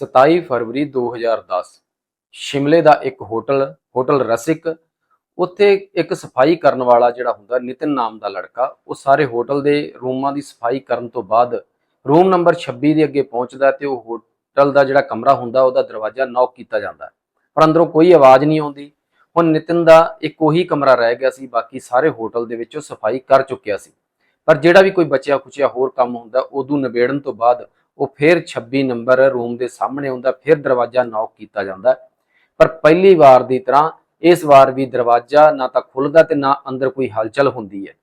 27 ਫਰਵਰੀ 2010 ਸ਼ਿਮਲੇ ਦਾ ਇੱਕ hotel hotel ਰਸਿਕ। ਉੱਥੇ ਇੱਕ ਸਫ਼ਾਈ ਕਰਨ ਵਾਲਾ ਜਿਹੜਾ ਹੁੰਦਾ, ਨਿਤਿਨ ਨਾਮ ਦਾ ਲੜਕਾ, ਉਹ ਸਾਰੇ ਹੋਟਲ ਦੇ ਰੂਮਾਂ ਦੀ ਸਫ਼ਾਈ ਕਰਨ ਤੋਂ ਬਾਅਦ ਰੂਮ ਨੰਬਰ 26 ਦੇ ਅੱਗੇ ਪਹੁੰਚਦਾ ਤੇ ਉਹ ਹੋਟਲ ਦਾ ਜਿਹੜਾ ਕਮਰਾ ਹੁੰਦਾ, ਉਹਦਾ ਦਰਵਾਜ਼ਾ ਨੌਕ ਕੀਤਾ ਜਾਂਦਾ। ਪਰ ਅੰਦਰੋਂ ਕੋਈ ਆਵਾਜ਼ ਨਹੀਂ ਆਉਂਦੀ। ਹੁਣ ਨਿਤਿਨ ਦਾ ਇੱਕ ਉਹੀ ਕਮਰਾ ਰਹਿ ਗਿਆ ਸੀ, ਬਾਕੀ ਸਾਰੇ ਹੋਟਲ ਦੇ ਵਿੱਚੋਂ ਸਫ਼ਾਈ ਕਰ ਚੁੱਕਿਆ ਸੀ। ਪਰ ਜਿਹੜਾ ਵੀ ਕੋਈ ਬਚਿਆ ਖੁਚਿਆ ਹੋਰ ਕੰਮ ਹੁੰਦਾ ਉਦੋਂ ਨਿਬੇੜਨ ਤੋਂ ਬਾਅਦ ਉਹ ਫਿਰ 26 ਨੰਬਰ ਰੂਮ ਦੇ ਸਾਹਮਣੇ ਹੁੰਦਾ ਫਿਰ ਦਰਵਾਜ਼ਾ ਨੌਕ ਕੀਤਾ ਜਾਂਦਾ। ਪਰ ਪਹਿਲੀ ਵਾਰ ਦੀ ਤਰ੍ਹਾਂ ਇਸ ਵਾਰ ਵੀ ਦਰਵਾਜ਼ਾ ਨਾ ਤਾਂ ਖੁੱਲਦਾ ਤੇ ਨਾ ਅੰਦਰ ਕੋਈ ਹਲਚਲ ਹੁੰਦੀ ਹੈ।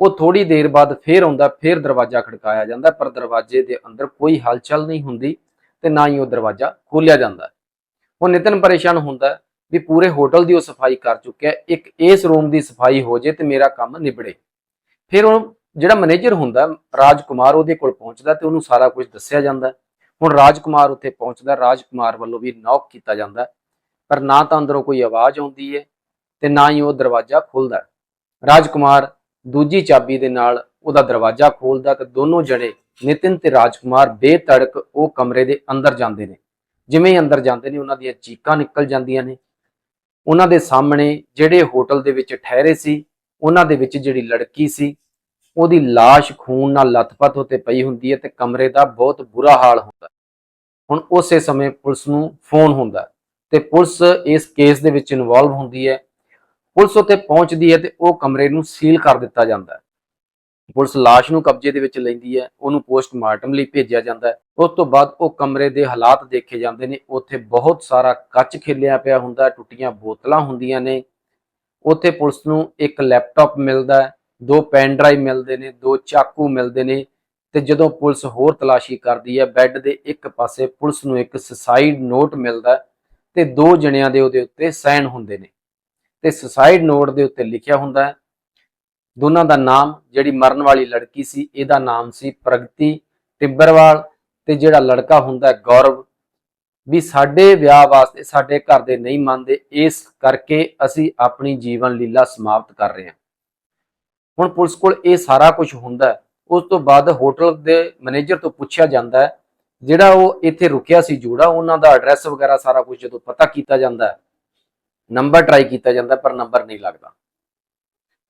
ਉਹ ਥੋੜੀ ਦੇਰ ਬਾਅਦ ਫੇਰ ਆਉਂਦਾ, ਫੇਰ ਦਰਵਾਜ਼ਾ ਖੜਕਾਇਆ ਜਾਂਦਾ, ਪਰ ਦਰਵਾਜ਼ੇ ਦੇ ਅੰਦਰ ਕੋਈ ਹਲਚਲ ਨਹੀਂ ਹੁੰਦੀ ਤੇ ਨਾ ਹੀ ਉਹ ਦਰਵਾਜ਼ਾ ਖੋਲਿਆ ਜਾਂਦਾ। ਉਹ ਨਿਤਨ ਪਰੇਸ਼ਾਨ ਹੁੰਦਾ ਵੀ ਪੂਰੇ ਹੋਟਲ ਦੀ ਉਹ ਸਫ਼ਾਈ ਕਰ ਚੁੱਕਿਆ, ਇੱਕ ਇਸ ਰੂਮ ਦੀ ਸਫ਼ਾਈ ਹੋ ਜੇ ਤੇ ਮੇਰਾ ਕੰਮ ਨਿਬੜੇ। ਫਿਰ ਉਹ ਜਿਹੜਾ ਮੈਨੇਜਰ ਹੁੰਦਾ, ਰਾਜਕੁਮਾਰ ਉਹਦੇ ਕੋਲ ਪਹੁੰਚਦਾ ਤੇ ਉਹਨੂੰ ਸਾਰਾ ਕੁਝ ਦੱਸਿਆ ਜਾਂਦਾ। ਹੁਣ ਰਾਜਕੁਮਾਰ ਉੱਥੇ ਪਹੁੰਚਦਾ, ਰਾਜਕੁਮਾਰ ਵੱਲੋਂ ਵੀ ਨੌਕ ਕੀਤਾ ਜਾਂਦਾ। ਪਰ ਨਾ ਤਾਂ ਅੰਦਰੋਂ ਕੋਈ ਆਵਾਜ਼ ਆਉਂਦੀ ਹੈ ਤੇ ਨਾ ਹੀ ਉਹ ਦਰਵਾਜ਼ਾ ਖੁੱਲਦਾ। ਰਾਜਕੁਮਾਰ ਦੂਜੀ ਚਾਬੀ ਦੇ ਨਾਲ ਉਹਦਾ ਦਰਵਾਜ਼ਾ ਖੋਲਦਾ ਤੇ ਦੋਨੋਂ ਜਣੇ ਨਿਤਿਨ ਤੇ ਰਾਜਕੁਮਾਰ ਬੇਤੜਕ ਉਹ ਕਮਰੇ ਦੇ ਅੰਦਰ ਜਾਂਦੇ ਨੇ। ਜਿਵੇਂ ਹੀ ਅੰਦਰ ਜਾਂਦੇ ਨੇ, ਉਹਨਾਂ ਦੀਆਂ ਚੀਕਾਂ ਨਿਕਲ ਜਾਂਦੀਆਂ ਨੇ। ਉਹਨਾਂ ਦੇ ਸਾਹਮਣੇ ਜਿਹੜੇ ਹੋਟਲ ਦੇ ਵਿੱਚ ਠਹਿਰੇ ਸੀ, ਉਹਨਾਂ ਦੇ ਵਿੱਚ ਜਿਹੜੀ ਲੜਕੀ ਸੀ ਉਹਦੀ লাশ ਖੂਨ ਨਾਲ ਲੱਥਪੱਥ ਉੱਤੇ ਪਈ ਹੁੰਦੀ ਹੈ ਤੇ ਕਮਰੇ ਦਾ ਬਹੁਤ ਬੁਰਾ ਹਾਲ ਹੁੰਦਾ ਹੈ। ਹੁਣ ਉਸੇ ਸਮੇਂ ਪੁਲਿਸ ਨੂੰ ਫੋਨ ਹੁੰਦਾ ਤੇ ਪੁਲਿਸ ਇਸ ਕੇਸ ਦੇ ਵਿੱਚ ਇਨਵੋਲਵ ਹੁੰਦੀ ਹੈ ਪੁਲਿਸ ਉੱਥੇ ਪਹੁੰਚਦੀ ਹੈ ਤੇ ਉਹ ਕਮਰੇ ਨੂੰ ਸੀਲ ਕਰ ਦਿੱਤਾ ਜਾਂਦਾ ਹੈ ਪੁਲਿਸ লাশ ਨੂੰ ਕਬਜ਼ੇ ਦੇ ਵਿੱਚ ਲੈਂਦੀ ਹੈ ਉਹਨੂੰ ਪੋਸਟਮਾਰਟਮ ਲਈ ਭੇਜਿਆ ਜਾਂਦਾ ਹੈ ਉਸ ਤੋਂ ਬਾਅਦ ਉਹ ਕਮਰੇ ਦੇ ਹਾਲਾਤ ਦੇਖੇ ਜਾਂਦੇ ਨੇ ਉੱਥੇ ਬਹੁਤ ਸਾਰਾ ਕੱਚ ਖਿਲਿਆ ਪਿਆ ਹੁੰਦਾ ਹੈ, ਟੁੱਟੀਆਂ ਬੋਤਲਾਂ ਹੁੰਦੀਆਂ ਨੇ ਉੱਥੇ ਪੁਲਿਸ ਨੂੰ ਇੱਕ ਲੈਪਟਾਪ ਮਿਲਦਾ ਹੈ ਦੋ ਪੈਨ ਡਰਾਈਵ ਮਿਲਦੇ ਨੇ, ਦੋ ਚਾਕੂ ਮਿਲਦੇ ਨੇ ਤੇ ਜਦੋਂ ਪੁਲਿਸ ਹੋਰ ਤਲਾਸ਼ੀ ਕਰਦੀ ਹੈ, ਬੈੱਡ ਦੇ ਇੱਕ ਪਾਸੇ ਪੁਲਿਸ ਨੂੰ ਇੱਕ ਸੁਸਾਈਡ ਨੋਟ ਮਿਲਦਾ ਹੈ ਤੇ ਦੋ ਜਣਿਆਂ ਦੇ ਉਹਦੇ ਉੱਤੇ ਸਾਈਨ ਹੁੰਦੇ ਨੇ। ਤੇ ਸੁਸਾਈਡ ਨੋਟ ਦੇ ਉੱਤੇ ਲਿਖਿਆ ਹੁੰਦਾ ਹੈ, ਦੋਨਾਂ ਦਾ ਨਾਮ, ਜਿਹੜੀ ਮਰਨ ਵਾਲੀ ਲੜਕੀ ਸੀ, ਇਹਦਾ ਨਾਮ ਸੀ ਪ੍ਰਗਤੀ ਟਿੱਬਰਵਾਲ ਤੇ ਜਿਹੜਾ ਲੜਕਾ ਹੁੰਦਾ ਹੈ ਗੌਰਵ। ਵੀ ਸਾਡੇ ਵਿਆਹ ਵਾਸਤੇ ਸਾਡੇ ਘਰ ਦੇ ਨਹੀਂ ਮੰਨਦੇ, ਇਸ ਕਰਕੇ ਅਸੀਂ ਆਪਣੀ ਜੀਵਨ ਲੀਲਾ ਸਮਾਪਤ ਕਰ ਰਹੇ ਹਾਂ। ਹੁਣ ਪੁਲਿਸ ਕੋਲ ਇਹ ਸਾਰਾ ਕੁਝ ਹੁੰਦਾ ਉਸ ਤੋਂ ਬਾਅਦ ਹੋਟਲ ਦੇ ਮੈਨੇਜਰ ਤੋਂ ਪੁੱਛਿਆ ਜਾਂਦਾ ਹੈ। ਜਿਹੜਾ ਉਹ ਇੱਥੇ ਰੁਕਿਆ ਸੀ ਜੋੜਾ, ਉਹਨਾਂ ਦਾ ਐਡਰੈਸ ਵਗੈਰਾ ਸਾਰਾ ਕੁਝ ਜਦੋਂ ਪਤਾ ਕੀਤਾ ਜਾਂਦਾ ਹੈ, ਨੰਬਰ ਟਰਾਈ ਕੀਤਾ ਜਾਂਦਾ, ਪਰ ਨੰਬਰ ਨਹੀਂ ਲੱਗਦਾ।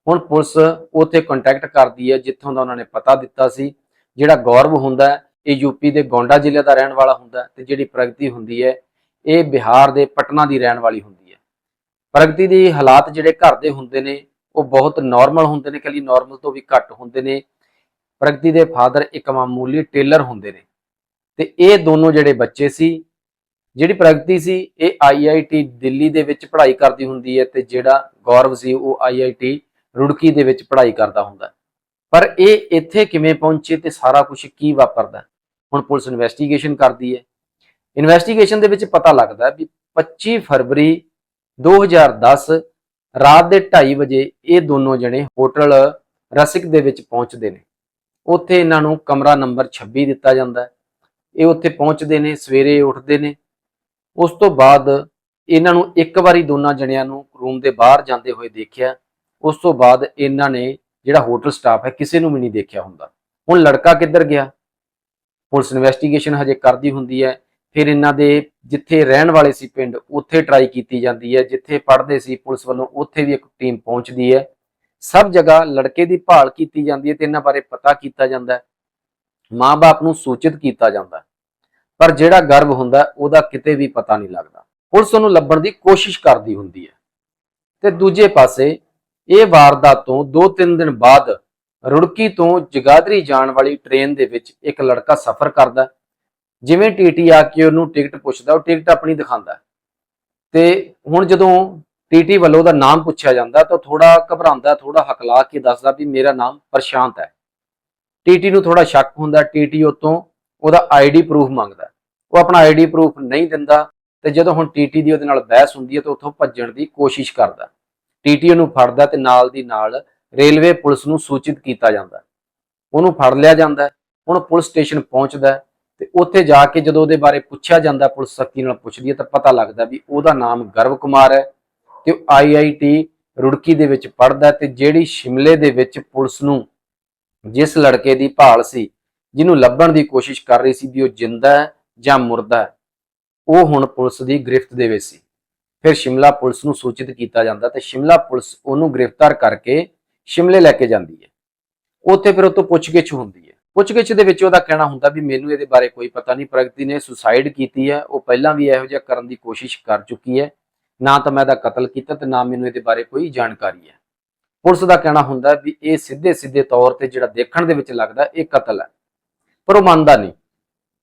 ਹੁਣ ਪੁਲਿਸ ਉੱਥੇ ਕੰਟੈਕਟ ਕਰਦੀ ਹੈ, ਜਿੱਥੋਂ ਦਾ ਉਹਨਾਂ ਨੇ ਪਤਾ ਦਿੱਤਾ ਸੀ। ਜਿਹੜਾ ਗੌਰਵ ਹੁੰਦਾ ਹੈ, ਇਹ ਯੂਪੀ ਦੇ ਗੋਂਡਾ ਜ਼ਿਲ੍ਹੇ ਦਾ ਰਹਿਣ ਵਾਲਾ ਹੁੰਦਾ ਹੈ ਤੇ ਜਿਹੜੀ ਪ੍ਰਗਤੀ ਹੁੰਦੀ ਹੈ, ਇਹ ਬਿਹਾਰ ਦੇ ਪਟਨਾ ਦੀ ਰਹਿਣ ਵਾਲੀ ਹੁੰਦੀ ਹੈ। ਪ੍ਰਗਤੀ ਦੇ ਹਾਲਾਤ ਜਿਹੜੇ ਘਰ ਦੇ ਹੁੰਦੇ ਨੇ ਉਹ ਬਹੁਤ ਨਾਰਮਲ ਹੁੰਦੇ ਨੇ ਕਲੀ ਨਾਰਮਲ ਤੋਂ ਵੀ ਘੱਟ ਹੁੰਦੇ ਨੇ। ਪ੍ਰਗਤੀ ਦੇ ਫਾਦਰ ਇੱਕ ਮਾਮੂਲੀ ਟੇਲਰ ਹੁੰਦੇ ਨੇ। ਤੇ ਇਹ ਦੋਨੋਂ ਜਿਹੜੇ ਬੱਚੇ ਸੀ, ਜਿਹੜੀ ਪ੍ਰਗਤੀ ਸੀ, ਇਹ ਆਈਆਈਟੀ ਦਿੱਲੀ ਦੇ ਵਿੱਚ ਪੜ੍ਹਾਈ ਕਰਦੀ ਹੁੰਦੀ ਹੈ ਤੇ ਜਿਹੜਾ ਗੌਰਵ ਸੀ, ਉਹ ਆਈਆਈਟੀ ਰੁੜਕੀ ਦੇ ਵਿੱਚ ਪੜ੍ਹਾਈ ਕਰਦਾ ਹੁੰਦਾ। ਪਰ ਇਹ ਇੱਥੇ ਕਿਵੇਂ ਪਹੁੰਚੇ ਤੇ ਸਾਰਾ ਕੁਝ ਕੀ ਵਾਪਰਦਾ? ਹੁਣ ਪੁਲਿਸ ਇਨਵੈਸਟੀਗੇਸ਼ਨ ਕਰਦੀ ਹੈ। ਇਨਵੈਸਟੀਗੇਸ਼ਨ ਦੇ ਵਿੱਚ ਪਤਾ ਲੱਗਦਾ ਵੀ 25 ਫਰਵਰੀ 2010 ਰਾਤ ਦੇ 2:30 ਵਜੇ ਇਹ ਦੋਨੋਂ ਜਣੇ ਹੋਟਲ ਰਸਿਕ ਦੇ ਵਿੱਚ ਪਹੁੰਚਦੇ ਨੇ। ਉੱਥੇ ਇਹਨਾਂ ਨੂੰ ਕਮਰਾ ਨੰਬਰ 26 ਦਿੱਤਾ ਜਾਂਦਾ ਹੈ। ਇਹ ਉੱਥੇ ਪਹੁੰਚਦੇ ਨੇ, ਸਵੇਰੇ ਉੱਠਦੇ ਨੇ। ਉਸ ਤੋਂ ਬਾਅਦ ਇਹਨਾਂ ਨੂੰ ਇੱਕ ਵਾਰੀ ਦੋਨਾਂ ਜਣਿਆਂ ਨੂੰ ਰੂਮ ਦੇ ਬਾਹਰ ਜਾਂਦੇ ਹੋਏ ਦੇਖਿਆ। ਉਸ ਤੋਂ ਬਾਅਦ ਇਹਨਾਂ ਨੇ ਜਿਹੜਾ ਹੋਟਲ ਸਟਾਫ ਹੈ ਕਿਸੇ ਨੂੰ ਵੀ ਨਹੀਂ ਦੇਖਿਆ ਹੁੰਦਾ। ਹੁਣ ਲੜਕਾ ਕਿੱਧਰ ਗਿਆ? ਪੁਲਿਸ ਇਨਵੈਸਟੀਗੇਸ਼ਨ ਹਜੇ ਕਰਦੀ ਹੁੰਦੀ ਹੈ। ਫਿਰ ਇਹਨਾਂ ਦੇ ਜਿੱਥੇ ਰਹਿਣ ਵਾਲੇ ਸੀ ਪਿੰਡ, ਉੱਥੇ ਟਰਾਈ ਕੀਤੀ ਜਾਂਦੀ ਹੈ, ਜਿੱਥੇ ਪੜ੍ਹਦੇ ਸੀ ਪੁਲਿਸ ਵੱਲੋਂ, ਉੱਥੇ ਵੀ ਇੱਕ ਟੀਮ ਪਹੁੰਚਦੀ ਹੈ। ਸਭ ਜਗ੍ਹਾ ਲੜਕੇ ਦੀ ਭਾਲ ਕੀਤੀ ਜਾਂਦੀ ਹੈ ਤੇ ਇਹਨਾਂ ਬਾਰੇ ਪਤਾ ਕੀਤਾ ਜਾਂਦਾ ਹੈ। ਮਾਂ-ਬਾਪ ਨੂੰ ਸੂਚਿਤ ਕੀਤਾ ਜਾਂਦਾ ਪਰ ਜਿਹੜਾ ਗਰਭ ਹੁੰਦਾ ਉਹਦਾ ਕਿਤੇ ਵੀ ਪਤਾ ਨਹੀਂ ਲੱਗਦਾ। ਪੁਲਿਸ ਉਹਨੂੰ ਲੱਭਣ ਦੀ ਕੋਸ਼ਿਸ਼ ਕਰਦੀ ਹੁੰਦੀ ਹੈ। ਤੇ ਦੂਜੇ ਪਾਸੇ ਇਹ ਵਾਰਦਾਤ ਤੋਂ 2-3 ਦਿਨ ਬਾਅਦ ਰੁੜਕੀ ਤੋਂ ਜਗਾਦਰੀ ਜਾਣ ਵਾਲੀ ਟ੍ਰੇਨ ਦੇ ਵਿੱਚ ਇੱਕ ਲੜਕਾ ਸਫ਼ਰ ਕਰਦਾ ਜਿਵੇਂ ਟੀਟੀ ਆ ਕੇ ਉਹਨੂੰ ਟਿਕਟ ਪੁੱਛਦਾ, ਉਹ ਟਿਕਟ ਆਪਣੀ ਦਿਖਾਉਂਦਾ। ਹੈ। ਤੇ ਹੁਣ ਜਦੋਂ ਟੀਟੀ ਵੱਲੋਂ ਉਹਦਾ ਨਾਮ ਪੁੱਛਿਆ ਜਾਂਦਾ, ਤਾਂ ਥੋੜਾ ਘਬਰਾਉਂਦਾ ਥੋੜਾ ਹਕਲਾ ਕੇ ਦੱਸਦਾ ਵੀ ਮੇਰਾ ਨਾਮ ਪ੍ਰਸ਼ਾਂਤ ਹੈ। ਟੀਟੀ ਨੂੰ ਥੋੜਾ ਸ਼ੱਕ ਹੁੰਦਾ ਟੀਟੀ ਉਤੋਂ ਉਹਦਾ ਆਈਡੀ ਪ੍ਰੂਫ ਮੰਗਦਾ। ਉਹ ਆਪਣਾ ਆਈਡੀ ਪ੍ਰੂਫ ਨਹੀਂ ਦਿੰਦਾ ਤੇ ਜਦੋਂ ਹੁਣ ਟੀਟੀ ਦੀ ਉਹਦੇ ਨਾਲ ਬਹਿਸ ਹੁੰਦੀ ਹੈ ਤਾਂ ਉੱਥੋਂ ਭੱਜਣ ਦੀ ਕੋਸ਼ਿਸ਼ ਕਰਦਾ। ਟੀਟੀ ਉਹਨੂੰ ਫੜਦਾ ਤੇ ਨਾਲ ਦੀ ਨਾਲ ਰੇਲਵੇ ਪੁਲਿਸ ਨੂੰ ਸੂਚਿਤ ਕੀਤਾ ਜਾਂਦਾ। ਉਹਨੂੰ ਫੜ ਲਿਆ ਜਾਂਦਾ। ਹੁਣ ਪੁਲਿਸ ਸਟੇਸ਼ਨ ਪਹੁੰਚਦਾ। ਤੇ ਉੱਥੇ ਜਾ ਕੇ ਜਦੋਂ ਉਹਦੇ ਬਾਰੇ ਪੁੱਛਿਆ ਜਾਂਦਾ, ਪੁਲਿਸ ਸਖਤੀ ਨਾਲ ਪੁੱਛਦੀ ਹੈ ਤਾਂ ਪਤਾ ਲੱਗਦਾ ਵੀ ਉਹਦਾ ਨਾਮ ਗਰਵ ਕੁਮਾਰ ਹੈ ਤੇ ਉਹ ਆਈਆਈਟੀ ਰੁੜਕੀ ਦੇ ਵਿੱਚ ਪੜ੍ਹਦਾ ਤੇ ਜਿਹੜੀ ਸ਼ਿਮਲੇ ਦੇ ਵਿੱਚ ਪੁਲਿਸ ਨੂੰ ਜਿਸ ਲੜਕੇ ਦੀ ਭਾਲ ਸੀ, ਜਿਹਨੂੰ ਲੱਭਣ ਦੀ ਕੋਸ਼ਿਸ਼ ਕਰ ਰਹੀ ਸੀ ਵੀ ਉਹ ਜਿੰਦਾ ਹੈ ਜਾਂ ਮੁਰਦਾ ਹੈ, ਉਹ ਹੁਣ ਪੁਲਿਸ ਦੀ ਗ੍ਰਿਫਤ ਦੇ ਵਿੱਚ ਸੀ। ਫਿਰ ਸ਼ਿਮਲਾ ਪੁਲਿਸ ਨੂੰ ਸੂਚਿਤ ਕੀਤਾ ਜਾਂਦਾ ਤੇ ਸ਼ਿਮਲਾ ਪੁਲਿਸ ਉਹਨੂੰ ਗ੍ਰਿਫਤਾਰ ਕਰਕੇ ਸ਼ਿਮਲੇ ਲੈ ਕੇ ਜਾਂਦੀ ਹੈ। ਉੱਥੇ ਫਿਰ ਉਹ ਤੋਂ ਪੁੱਛਗਿੱਛ ਹੁੰਦੀ ਹੈ। ਪੁੱਛਗਿੱਛ ਦੇ ਵਿੱਚ ਉਹਦਾ ਕਹਿਣਾ ਹੁੰਦਾ ਵੀ ਮੈਨੂੰ ਇਹਦੇ ਬਾਰੇ ਕੋਈ ਪਤਾ ਨਹੀਂ, ਪ੍ਰਗਤੀ ਨੇ ਸੁਸਾਈਡ ਕੀਤੀ ਹੈ, ਉਹ ਪਹਿਲਾਂ ਵੀ ਇਹੋ ਜਿਹਾ ਕਰਨ ਦੀ ਕੋਸ਼ਿਸ਼ ਕਰ ਚੁੱਕੀ ਹੈ। ਨਾ ਤਾਂ ਮੈਂ ਇਹਦਾ ਕਤਲ ਕੀਤਾ ਤੇ ਨਾ ਮੈਨੂੰ ਇਹਦੇ ਬਾਰੇ ਕੋਈ ਜਾਣਕਾਰੀ ਹੈ। ਪੁਲਿਸ ਦਾ ਕਹਿਣਾ ਹੁੰਦਾ ਵੀ ਇਹ ਸਿੱਧੇ ਸਿੱਧੇ ਤੌਰ ਤੇ ਜਿਹੜਾ ਦੇਖਣ ਦੇ ਵਿੱਚ ਲੱਗਦਾ ਇਹ ਕਤਲ ਹੈ, ਪਰ ਉਹ ਮੰਨਦਾ ਨਹੀਂ।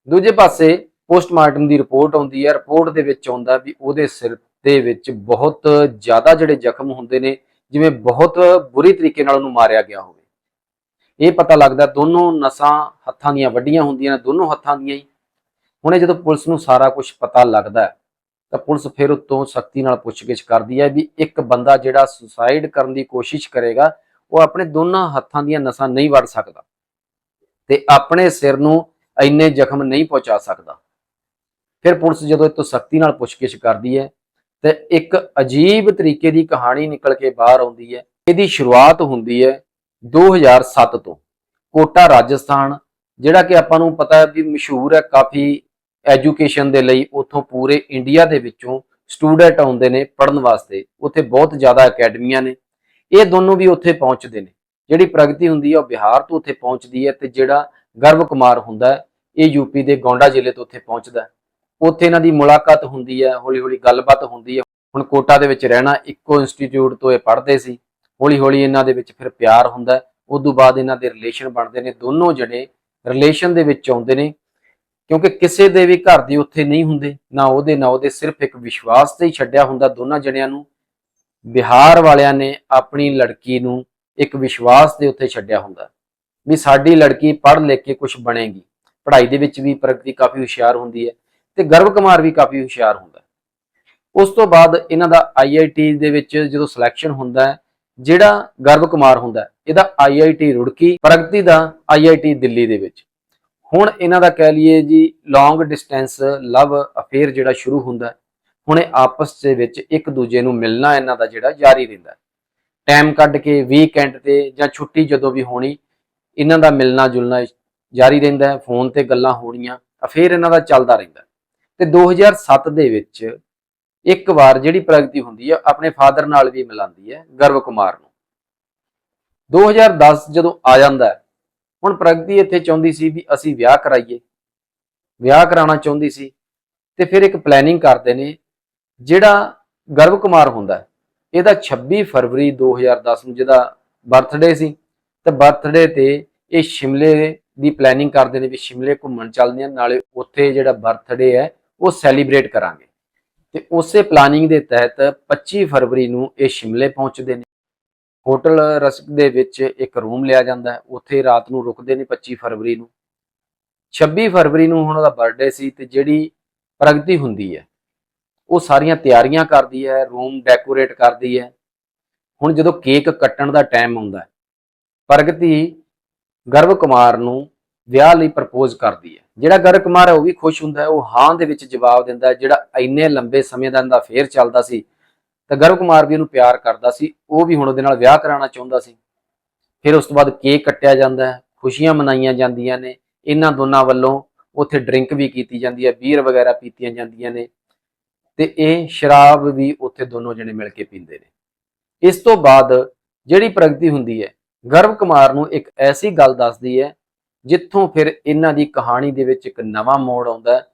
ਦੂਜੇ ਪਾਸੇ ਪੋਸਟਮਾਰਟਮ ਦੀ ਰਿਪੋਰਟ ਆਉਂਦੀ ਹੈ, ਰਿਪੋਰਟ ਦੇ ਵਿੱਚ ਆਉਂਦਾ ਵੀ ਉਹਦੇ ਸਿਰ ਦੇ ਵਿੱਚ ਬਹੁਤ ਜ਼ਿਆਦਾ ਜਿਹੜੇ ਜ਼ਖਮ ਹੁੰਦੇ ਨੇ, ਜਿਵੇਂ ਬਹੁਤ ਬੁਰੀ ਤਰੀਕੇ ਨਾਲ ਉਹਨੂੰ ਮਾਰਿਆ ਗਿਆ ਹੋਵੇ। ਇਹ ਪਤਾ ਲੱਗਦਾ ਦੋਨੋਂ ਨਸਾਂ ਹੱਥਾਂ ਦੀਆਂ ਵੱਡੀਆਂ ਹੁੰਦੀਆਂ ਨੇ, ਦੋਨੋਂ ਹੱਥਾਂ ਦੀਆਂ ਹੀ। ਹੁਣੇ ਜਦੋਂ ਪੁਲਿਸ ਨੂੰ ਸਾਰਾ ਕੁਝ ਪਤਾ ਲੱਗਦਾ ਤਾਂ ਪੁਲਿਸ ਫਿਰ ਉਤੋਂ ਸਖਤੀ ਨਾਲ ਪੁੱਛਗਿੱਛ ਕਰਦੀ ਹੈ ਵੀ ਇੱਕ ਬੰਦਾ ਜਿਹੜਾ ਸੁਸਾਈਡ ਕਰਨ ਦੀ ਕੋਸ਼ਿਸ਼ ਕਰੇਗਾ, ਉਹ ਆਪਣੇ ਦੋਨਾਂ ਹੱਥਾਂ ਦੀਆਂ ਨਸਾਂ ਨਹੀਂ ਵੜ ਸਕਦਾ ਤੇ ਆਪਣੇ ਸਿਰ ਨੂੰ ਇੰਨੇ ਜ਼ਖਮ ਨਹੀਂ ਪਹੁੰਚਾ ਸਕਦਾ। ਫਿਰ ਪੁਲਿਸ ਜਦੋਂ ਇਹ ਤੋਂ ਸਖਤੀ ਨਾਲ ਪੁੱਛਗਿੱਛ ਕਰਦੀ ਹੈ, ਤੇ ਇੱਕ ਅਜੀਬ ਤਰੀਕੇ ਦੀ ਕਹਾਣੀ ਨਿਕਲ ਕੇ ਬਾਹਰ ਆਉਂਦੀ ਹੈ। ਇਹਦੀ ਸ਼ੁਰੂਆਤ ਹੁੰਦੀ ਹੈ 2007 ਤੋਂ। ਕੋਟਾ ਰਾਜਸਥਾਨ, ਜਿਹੜਾ ਕਿ ਆਪਾਂ ਨੂੰ ਪਤਾ ਹੈ ਵੀ ਮਸ਼ਹੂਰ ਹੈ, ਕਾਫੀ ਐਜੂਕੇਸ਼ਨ ਦੇ ਲਈ ਉੱਥੋਂ ਪੂਰੇ ਇੰਡੀਆ ਦੇ ਵਿੱਚੋਂ ਸਟੂਡੈਂਟ ਆਉਂਦੇ ਨੇ ਪੜਨ ਵਾਸਤੇ। ਉੱਥੇ ਬਹੁਤ ਜ਼ਿਆਦਾ ਅਕੈਡਮੀਆਂ ਨੇ। ਇਹ ਦੋਨੋਂ ਵੀ ਉੱਥੇ ਪਹੁੰਚਦੇ ਨੇ। ਜਿਹੜੀ ਪ੍ਰਗਤੀ ਹੁੰਦੀ ਹੈ ਉਹ ਬਿਹਾਰ ਤੋਂ ਉੱਥੇ ਪਹੁੰਚਦੀ ਹੈ ਤੇ ਜਿਹੜਾ ਗਰਭ ਕੁਮਾਰ ਹੁੰਦਾ ਹੈ, ਇਹ ਯੂਪੀ ਦੇ ਗੋਂਡਾ ਜ਼ਿਲ੍ਹੇ ਤੋਂ ਉੱਥੇ ਪਹੁੰਚਦਾ ਉੱਥੇ ਇਹਨਾਂ ਦੀ ਮੁਲਾਕਾਤ ਹੁੰਦੀ ਹੈ ਹੌਲੀ ਹੌਲੀ ਗੱਲਬਾਤ ਹੁੰਦੀ ਹੈ। ਹੁਣ ਕੋਟਾ ਦੇ ਵਿੱਚ ਰਹਿਣਾ ਇੱਕੋ ਇੰਸਟੀਚਿਊਟ ਤੋਂ ਇਹ ਪੜ੍ਹਦੇ ਸੀ। ਹੌਲੀ ਹੌਲੀ ਇਹਨਾਂ ਦੇ ਵਿੱਚ ਫਿਰ ਪਿਆਰ ਹੁੰਦਾ ਹੈ। ਉਸ ਤੋਂ ਬਾਅਦ ਇਹਨਾਂ ਦੇ ਰਿਲੇਸ਼ਨ ਬਣਦੇ ਨੇ। ਦੋਨੋਂ ਜਣੇ ਰਿਲੇਸ਼ਨ ਦੇ ਵਿੱਚ ਆਉਂਦੇ ਨੇ। ਕਿਉਂਕਿ ਕਿਸੇ ਦੇ ਵੀ ਘਰ ਦੀ ਉੱਥੇ ਨਹੀਂ ਹੁੰਦੇ। ਨਾ ਉਹਦੇ ਨਾ ਉਹਦੇ। ਸਿਰਫ ਇੱਕ ਵਿਸ਼ਵਾਸ ਤੇ ਹੀ ਛੱਡਿਆ ਹੁੰਦਾ ਦੋਨਾਂ ਜਣਿਆਂ ਨੂੰ। ਬਿਹਾਰ ਵਾਲਿਆਂ ਨੇ ਆਪਣੀ ਲੜਕੀ ਨੂੰ ਇੱਕ ਵਿਸ਼ਵਾਸ ਦੇ ਉੱਤੇ ਛੱਡਿਆ ਹੁੰਦਾ। ਵੀ ਸਾਡੀ ਲੜਕੀ ਪੜ੍ਹ ਲਿਖ ਕੇ ਕੁਝ ਬਣੇਗੀ। ਪੜ੍ਹਾਈ ਦੇ ਵਿੱਚ ਵੀ ਪ੍ਰਗਤੀ ਕਾਫੀ ਹੁਸ਼ਿਆਰ ਹੁੰਦੀ ਹੈ ਤੇ ਗਰਭ ਕੁਮਾਰ ਵੀ ਕਾਫੀ ਹੁਸ਼ਿਆਰ ਹੁੰਦਾ ਉਸ ਤੋਂ ਬਾਅਦ ਇਹਨਾਂ ਦਾ ਆਈਆਈਟੀ ਦੇ ਵਿੱਚ ਜਦੋਂ ਸਿਲੈਕਸ਼ਨ ਹੁੰਦਾ ਹੈ ਜਿਹੜਾ ਗਰਭ ਕੁਮਾਰ ਹੁੰਦਾ ਹੈ, ਇਹਦਾ ਆਈਆਈਟੀ ਰੁੜਕੀ ਪ੍ਰਗਤੀ ਦਾ ਆਈਆਈਟੀ ਦਿੱਲੀ ਦੇ ਵਿੱਚ ਹੁਣ ਇਹਨਾਂ ਦਾ ਕਹਿ ਲਈਏ ਜੀ ਲੌਂਗ ਡਿਸਟੈਂਸ ਲਵ ਅਫੇਅਰ ਜਿਹੜਾ ਸ਼ੁਰੂ ਹੁੰਦਾ ਹੁਣ ਇਹ ਆਪਸ ਦੇ ਵਿੱਚ ਇੱਕ ਦੂਜੇ ਨੂੰ ਮਿਲਣਾ ਇਹਨਾਂ ਦਾ ਜਿਹੜਾ ਜਾਰੀ ਰਹਿੰਦਾ ਟਾਈਮ ਕੱਢ ਕੇ ਵੀਕਐਂਡ ਤੇ ਜਾਂ ਛੁੱਟੀ ਜਦੋਂ ਵੀ ਹੋਣੀ ਇਹਨਾਂ ਦਾ ਮਿਲਣਾ ਜੁਲਣਾ ਜਾਰੀ ਰਹਿੰਦਾ ਫੋਨ ਤੇ ਗੱਲਾਂ ਹੋਣੀਆਂ ਅਫੇਅਰ ਇਹਨਾਂ ਦਾ ਚੱਲਦਾ ਰਹਿੰਦਾ ਹੈ। ਤੇ 2007 ਦੇ ਵਿੱਚ ਇੱਕ ਵਾਰ ਜਿਹੜੀ ਪ੍ਰਗਤੀ ਹੁੰਦੀ ਹੈ ਆਪਣੇ ਫਾਦਰ ਨਾਲ ਵੀ ਮਿਲਾਉਂਦੀ ਹੈ ਗਰਭ ਕੁਮਾਰ ਨੂੰ। 2010 ਜਦੋਂ ਆ ਜਾਂਦਾ ਹੁਣ ਪ੍ਰਗਤੀ ਇੱਥੇ ਚਾਹੁੰਦੀ ਸੀ ਵੀ ਅਸੀਂ ਵਿਆਹ ਕਰਾਈਏ। ਵਿਆਹ ਕਰਾਉਣਾ ਚਾਹੁੰਦੀ ਸੀ, ਤੇ ਫਿਰ ਇੱਕ ਪਲੈਨਿੰਗ ਕਰਦੇ ਨੇ, ਜਿਹੜਾ ਗਰਭ ਕੁਮਾਰ ਹੁੰਦਾ ਇਹਦਾ 26 ਫਰਵਰੀ 2010 ਨੂੰ ਜਿਹਦਾ ਬਰਥਡੇ ਸੀ, ਤੇ ਬਰਥਡੇ ਤੇ ਇਹ ਸ਼ਿਮਲੇ ਦੀ ਪਲੈਨਿੰਗ ਕਰਦੇ ਨੇ ਵੀ ਸ਼ਿਮਲੇ ਘੁੰਮਣ ਚੱਲਦੇ ਆ ਨਾਲੇ ਉੱਥੇ ਜਿਹੜਾ ਬਰਥਡੇ ਹੈ, ਉਹ ਸੈਲੀਬ੍ਰੇਟ ਕਰਾਂਗੇ। ਤੇ ਉਸੇ ਪਲਾਨਿੰਗ ਦੇ ਤਹਿਤ 25 ਫਰਵਰੀ ਨੂੰ ਇਹ ਸ਼ਿਮਲੇ ਪਹੁੰਚਦੇ ਨੇ। ਹੋਟਲ ਰਸਕ ਦੇ ਵਿੱਚ ਇੱਕ ਰੂਮ ਲਿਆ ਜਾਂਦਾ ਹੈ, ਉੱਥੇ ਰਾਤ ਨੂੰ ਰੁਕਦੇ ਨੇ 25 ਫਰਵਰੀ ਨੂੰ। 26 ਫਰਵਰੀ ਨੂੰ ਹੁਣ ਉਹਦਾ ਬਰਥਡੇ ਸੀ ਤੇ ਜਿਹੜੀ ਪ੍ਰਗਤੀ ਹੁੰਦੀ ਹੈ, ਉਹ ਸਾਰੀਆਂ ਤਿਆਰੀਆਂ ਕਰਦੀ ਹੈ ਰੂਮ ਡੈਕੋਰੇਟ ਕਰਦੀ ਹੈ। ਹੁਣ ਜਦੋਂ ਕੇਕ ਕੱਟਣ ਦਾ ਟਾਈਮ ਆਉਂਦਾ ਹੈ, ਪ੍ਰਗਤੀ ਗਰਭ ਕੁਮਾਰ ਨੂੰ ਵਿਆਹ ਲਈ ਪ੍ਰਪੋਜ਼ ਕਰਦੀ ਹੈ। ਜਿਹੜਾ ਗਰਭ ਕੁਮਾਰ ਹੈ, ਉਹ ਵੀ ਖੁਸ਼ ਹੁੰਦਾ ਹੈ, ਉਹ ਹਾਂ ਦੇ ਵਿੱਚ ਜਵਾਬ ਦਿੰਦਾ ਹੈ, ਜਿਹੜਾ ਇੰਨੇ ਲੰਬੇ ਸਮੇਂ ਦਾ ਇਹਦਾ ਫੇਰ ਚੱਲਦਾ ਸੀ, ਤਾਂ ਗਰਭ ਕੁਮਾਰ ਵੀ ਉਹਨੂੰ ਪਿਆਰ ਕਰਦਾ ਸੀ, ਉਹ ਵੀ ਹੁਣ ਉਹਦੇ ਨਾਲ ਵਿਆਹ ਕਰਾਉਣਾ ਚਾਹੁੰਦਾ ਸੀ। ਫਿਰ ਉਸ ਤੋਂ ਬਾਅਦ ਕੇਕ ਕੱਟਿਆ ਜਾਂਦਾ ਹੈ, ਖੁਸ਼ੀਆਂ ਮਨਾਈਆਂ ਜਾਂਦੀਆਂ ਨੇ, ਇਹਨਾਂ ਦੋਨਾਂ ਵੱਲੋਂ ਉੱਥੇ ਡਰਿੰਕ ਵੀ ਕੀਤੀ ਜਾਂਦੀ ਹੈ, ਬੀਅਰ ਵਗੈਰਾ ਪੀਤੀਆਂ ਜਾਂਦੀਆਂ ਨੇ, ਤੇ ਇਹ ਸ਼ਰਾਬ ਵੀ ਉੱਥੇ ਦੋਨੋਂ ਜਣੇ ਮਿਲ ਕੇ ਪੀਂਦੇ ਨੇ। ਇਸ ਤੋਂ ਬਾਅਦ ਜਿਹੜੀ ਪ੍ਰਗਤੀ ਹੁੰਦੀ ਹੈ ਗਰਭ ਕੁਮਾਰ ਨੂੰ ਇੱਕ ਐਸੀ ਗੱਲ ਦੱਸਦੀ ਹੈ ਜਿੱਥੋਂ ਫਿਰ ਇਹਨਾਂ ਦੀ ਕਹਾਣੀ ਦੇ ਵਿੱਚ ਇੱਕ ਨਵਾਂ ਮੋੜ ਆਉਂਦਾ ਹੈ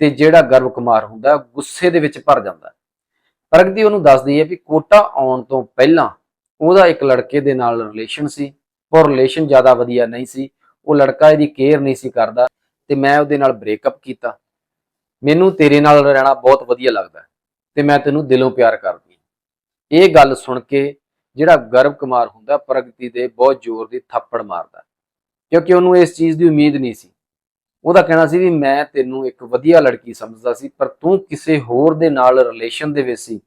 ਤੇ ਜਿਹੜਾ ਗਰਭ ਕੁਮਾਰ ਹੁੰਦਾ ਗੁੱਸੇ ਦੇ ਵਿੱਚ ਭਰ ਜਾਂਦਾ ਪ੍ਰਗਤੀ ਉਹਨੂੰ ਦੱਸਦੀ ਹੈ ਵੀ ਕੋਟਾ ਆਉਣ ਤੋਂ ਪਹਿਲਾਂ ਉਹਦਾ ਇੱਕ ਲੜਕੇ ਦੇ ਨਾਲ ਰਿਲੇਸ਼ਨ ਸੀ ਉਹ ਰਿਲੇਸ਼ਨ ਜ਼ਿਆਦਾ ਵਧੀਆ ਨਹੀਂ ਸੀ, ਉਹ ਲੜਕਾ ਇਹਦੀ ਕੇਅਰ ਨਹੀਂ ਸੀ ਕਰਦਾ ਤੇ ਮੈਂ ਉਹਦੇ ਨਾਲ ਬ੍ਰੇਕਅਪ ਕੀਤਾ। ਮੈਨੂੰ ਤੇਰੇ ਨਾਲ ਰਹਿਣਾ ਬਹੁਤ ਵਧੀਆ ਲੱਗਦਾ ਹੈ ਤੇ ਮੈਂ ਤੈਨੂੰ ਦਿਲੋਂ ਪਿਆਰ ਕਰਦੀ ਇਹ ਗੱਲ ਸੁਣ ਕੇ ਜਿਹੜਾ ਗਰਭ ਕੁਮਾਰ ਹੁੰਦਾ ਪ੍ਰਗਤੀ ਦੇ ਬਹੁਤ ਜ਼ੋਰ ਦੀ ਥੱਪੜ ਮਾਰਦਾ ਕਿਉਂਕਿ ਉਹਨੂੰ ਇਸ ਚੀਜ਼ ਦੀ ਉਮੀਦ ਨਹੀਂ ਸੀ। ਉਹਦਾ ਕਹਿਣਾ ਸੀ ਵੀ ਮੈਂ ਤੈਨੂੰ ਇੱਕ ਵਧੀਆ ਲੜਕੀ ਸਮਝਦਾ ਸੀ, ਪਰ ਤੂੰ ਕਿਸੇ ਹੋਰ ਦੇ ਨਾਲ ਰਿਲੇਸ਼ਨ ਦੇ ਵਿੱਚ ਸੀ।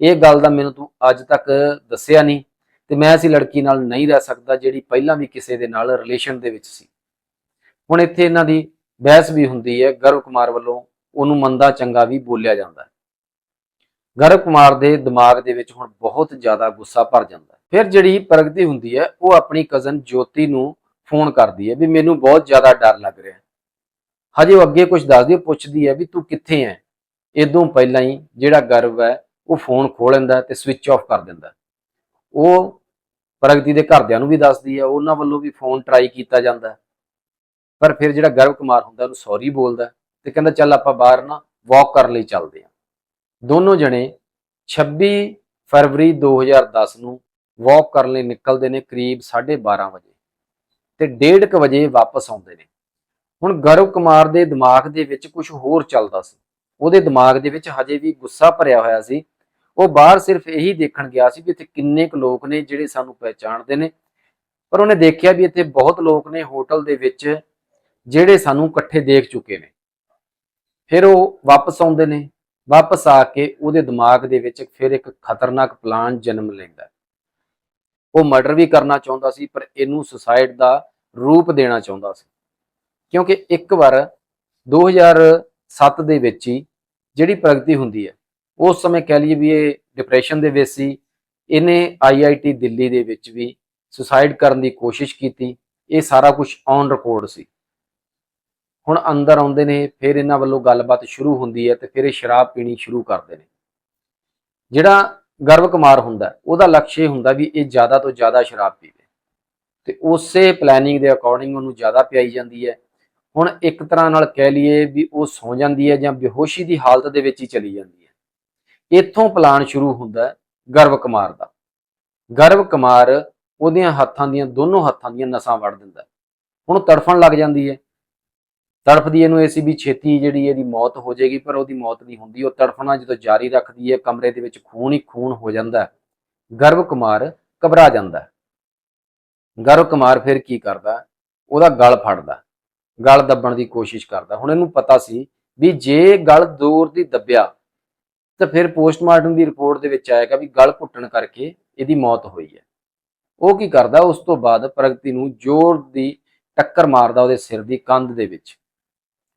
ਇਹ ਗੱਲ ਦਾ ਮੈਨੂੰ ਤੂੰ ਅੱਜ ਤੱਕ ਦੱਸਿਆ ਨਹੀਂ ਤੇ ਮੈਂ ਇਸ ਲੜਕੀ ਨਾਲ ਨਹੀਂ ਰਹਿ ਸਕਦਾ ਜਿਹੜੀ ਪਹਿਲਾਂ ਵੀ ਕਿਸੇ ਦੇ ਨਾਲ ਰਿਲੇਸ਼ਨ ਦੇ ਵਿੱਚ ਸੀ। ਹੁਣ ਇੱਥੇ ਇਹਨਾਂ ਦੀ ਬਹਿਸ ਵੀ ਹੁੰਦੀ ਹੈ ਗਰਭ ਕੁਮਾਰ ਵੱਲੋਂ ਉਹਨੂੰ ਮੰਦਾ ਚੰਗਾ ਵੀ ਬੋਲਿਆ ਜਾਂਦਾ ਹੈ। ਗਰਭ ਕੁਮਾਰ ਦੇ ਦਿਮਾਗ ਦੇ ਵਿੱਚ ਹੁਣ ਬਹੁਤ ਜ਼ਿਆਦਾ ਗੁੱਸਾ ਭਰ ਜਾਂਦਾ ਹੈ। ਫਿਰ ਜਿਹੜੀ ਪ੍ਰਗਤੀ ਹੁੰਦੀ ਹੈ, ਉਹ ਆਪਣੀ ਕਜ਼ਨ ਜੋਤੀ ਨੂੰ ਫੋਨ ਕਰਦੀ ਹੈ ਵੀ ਮੈਨੂੰ ਬਹੁਤ ਜ਼ਿਆਦਾ ਡਰ ਲੱਗ ਰਿਹਾ ਹਜੇ ਉਹ ਅੱਗੇ ਕੁਝ ਦੱਸਦੀ ਹੈ ਪੁੱਛਦੀ ਹੈ ਵੀ ਤੂੰ ਕਿੱਥੇ ਹੈ? ਇਦੋਂ ਪਹਿਲਾਂ ਹੀ ਜਿਹੜਾ ਗਰਭ ਹੈ, ਉਹ ਫੋਨ ਖੋਲ ਲੈਂਦਾ ਹੈ ਤੇ ਸਵਿਚ ਆਫ ਕਰ ਦਿੰਦਾ ਉਹ ਪ੍ਰਗਤੀ ਦੇ ਘਰਦਿਆਂ ਨੂੰ ਵੀ ਦੱਸਦੀ ਹੈ, ਉਹਨਾਂ ਵੱਲੋਂ ਵੀ ਫੋਨ ਟਰਾਈ ਕੀਤਾ ਜਾਂਦਾ ਪਰ ਫਿਰ ਜਿਹੜਾ ਗਰਭ ਕੁਮਾਰ ਹੁੰਦਾ, ਉਹਨੂੰ ਸੌਰੀ ਬੋਲਦਾ ਹੈ ਤੇ ਕਹਿੰਦਾ, ਚੱਲ ਆਪਾਂ ਬਾਹਰ ਨਾ ਵਾਕ ਕਰਨ ਲਈ ਚੱਲਦੇ ਹਾਂ। ਦੋਨੋਂ ਜਣੇ 26 ਫਰਵਰੀ 2010 ਨੂੰ ਵਾਕ ਕਰਨ ਲਈ ਨਿਕਲਦੇ ਨੇ ਕਰੀਬ 12:30 ਵਜੇ। ਤੇ 1:30 ਵਜੇ ਵਾਪਸ ਆਉਂਦੇ ਨੇ। ਹੁਣ ਗਰਭ ਕੁਮਾਰ ਦੇ ਦਿਮਾਗ ਦੇ ਵਿੱਚ ਕੁਝ ਹੋਰ ਚੱਲਦਾ ਸੀ। ਉਹਦੇ ਦਿਮਾਗ ਦੇ ਵਿੱਚ ਹਜੇ ਵੀ ਗੁੱਸਾ ਭਰਿਆ ਹੋਇਆ ਸੀ। ਉਹ ਬਾਹਰ ਸਿਰਫ ਇਹੀ ਦੇਖਣ ਗਿਆ ਸੀ ਵੀ ਇੱਥੇ ਕਿੰਨੇ ਕੁ ਲੋਕ ਨੇ ਜਿਹੜੇ ਸਾਨੂੰ ਪਹਿਚਾਣਦੇ ਨੇ। ਪਰ ਉਹਨੇ ਦੇਖਿਆ ਵੀ ਇੱਥੇ ਬਹੁਤ ਲੋਕ ਨੇ ਹੋਟਲ ਦੇ ਵਿੱਚ ਜਿਹੜੇ ਸਾਨੂੰ ਇਕੱਠੇ ਦੇਖ ਚੁੱਕੇ ਨੇ। ਫਿਰ ਉਹ ਵਾਪਸ ਆਉਂਦੇ ਨੇ। ਵਾਪਸ ਆ ਕੇ ਉਹਦੇ ਦਿਮਾਗ ਦੇ ਵਿੱਚ ਫਿਰ ਇੱਕ ਖਤਰਨਾਕ ਪਲਾਨ ਜਨਮ ਲੈਂਦਾ ਉਹ ਮਰਡਰ ਵੀ ਕਰਨਾ ਚਾਹੁੰਦਾ ਸੀ, ਪਰ ਇਹਨੂੰ ਸੁਸਾਇਡ ਦਾ ਰੂਪ ਦੇਣਾ ਚਾਹੁੰਦਾ ਸੀ। ਕਿਉਂਕਿ ਇੱਕ ਵਾਰ 2007 ਦੇ ਵਿੱਚ ਹੀ ਜਿਹੜੀ ਪ੍ਰਗਤੀ ਹੁੰਦੀ ਹੈ, ਉਸ ਸਮੇਂ ਕਹਿ ਲਈਏ ਵੀ ਇਹ ਡਿਪਰੈਸ਼ਨ ਦੇ ਵਿੱਚ ਸੀ। ਇਹਨੇ ਆਈਆਈਟੀ ਦਿੱਲੀ ਦੇ ਵਿੱਚ ਵੀ ਸੁਸਾਇਡ ਕਰਨ ਦੀ ਕੋਸ਼ਿਸ਼ ਕੀਤੀ। ਇਹ ਸਾਰਾ ਕੁਝ ਔਨ ਰਿਕਾਰਡ ਸੀ। ਹੁਣ ਅੰਦਰ ਆਉਂਦੇ ਨੇ, ਫਿਰ ਇਹਨਾਂ ਵੱਲੋਂ ਗੱਲਬਾਤ ਸ਼ੁਰੂ ਹੁੰਦੀ ਹੈ ਤੇ ਫਿਰ ਇਹ ਸ਼ਰਾਬ ਪੀਣੀ ਸ਼ੁਰੂ ਕਰਦੇ ਨੇ। ਜਿਹੜਾ ਗਰਭ ਕੁਮਾਰ ਹੁੰਦਾ ਉਹਦਾ ਲਕਸ਼ ਇਹ ਹੁੰਦਾ ਵੀ ਇਹ ਜ਼ਿਆਦਾ ਤੋਂ ਜ਼ਿਆਦਾ ਸ਼ਰਾਬ ਪੀਵੇ। ਤੇ ਉਸੇ ਪਲੈਨਿੰਗ ਦੇ ਅਕੋਰਡਿੰਗ ਉਹਨੂੰ ਜ਼ਿਆਦਾ ਪਿਆਈ ਜਾਂਦੀ ਹੈ। ਹੁਣ ਇੱਕ ਤਰ੍ਹਾਂ ਨਾਲ ਕਹਿ ਲਈਏ ਵੀ ਉਹ ਸੌ ਜਾਂਦੀ ਹੈ ਜਾਂ ਬੇਹੋਸ਼ੀ ਦੀ ਹਾਲਤ ਦੇ ਵਿੱਚ ਹੀ ਚਲੀ ਜਾਂਦੀ ਹੈ। ਇੱਥੋਂ ਪਲਾਨ ਸ਼ੁਰੂ ਹੁੰਦਾ ਗਰਭ ਕੁਮਾਰ ਦਾ। ਗਰਭ ਕੁਮਾਰ ਉਹਦੀਆਂ ਹੱਥਾਂ ਦੀਆਂ, ਦੋਨੋਂ ਹੱਥਾਂ ਦੀਆਂ ਨਸਾਂ ਵੜ ਦਿੰਦਾ ਹੁਣ ਤੜਫਣ ਲੱਗ ਜਾਂਦੀ ਹੈ। ਤੜਫਦੀ ਇਹਨੂੰ, ਇਹ ਸੀ ਵੀ ਛੇਤੀ ਜਿਹੜੀ ਇਹਦੀ ਮੌਤ ਹੋ ਜਾਏਗੀ, ਪਰ ਉਹਦੀ ਮੌਤ ਨਹੀਂ ਹੁੰਦੀ। ਉਹ ਤੜਫਣਾ ਜਦੋਂ ਜਾਰੀ ਰੱਖਦੀ ਹੈ, ਕਮਰੇ ਦੇ ਵਿੱਚ ਖੂਨ ਹੀ ਖੂਨ ਹੋ ਜਾਂਦਾ ਹੈ। ਗਰਭ ਕੁਮਾਰ ਘਬਰਾ ਜਾਂਦਾ ਹੈ। ਗਰਭ ਕੁਮਾਰ ਫਿਰ ਕੀ ਕਰਦਾ ਉਹਦਾ ਗਲ ਫੜਦਾ ਗਲ ਦੱਬਣ ਦੀ ਕੋਸ਼ਿਸ਼ ਕਰਦਾ ਹੁਣ ਇਹਨੂੰ ਪਤਾ ਸੀ ਵੀ ਜੇ ਗਲ ਦੂਰ ਦੀ ਦੱਬਿਆ, ਤਾਂ ਫਿਰ ਪੋਸਟਮਾਰਟਮ ਦੀ ਰਿਪੋਰਟ ਦੇ ਵਿੱਚ ਆਏਗਾ ਵੀ ਗਲ ਘੁੱਟਣ ਕਰਕੇ ਇਹਦੀ ਮੌਤ ਹੋਈ ਹੈ। ਉਹ ਕੀ ਕਰਦਾ, ਉਸ ਤੋਂ ਬਾਅਦ ਪ੍ਰਗਤੀ ਨੂੰ ਜ਼ੋਰ ਦੀ ਟੱਕਰ ਮਾਰਦਾ ਉਹਦੇ ਸਿਰ ਦੀ ਕੰਧ ਦੇ ਵਿੱਚ।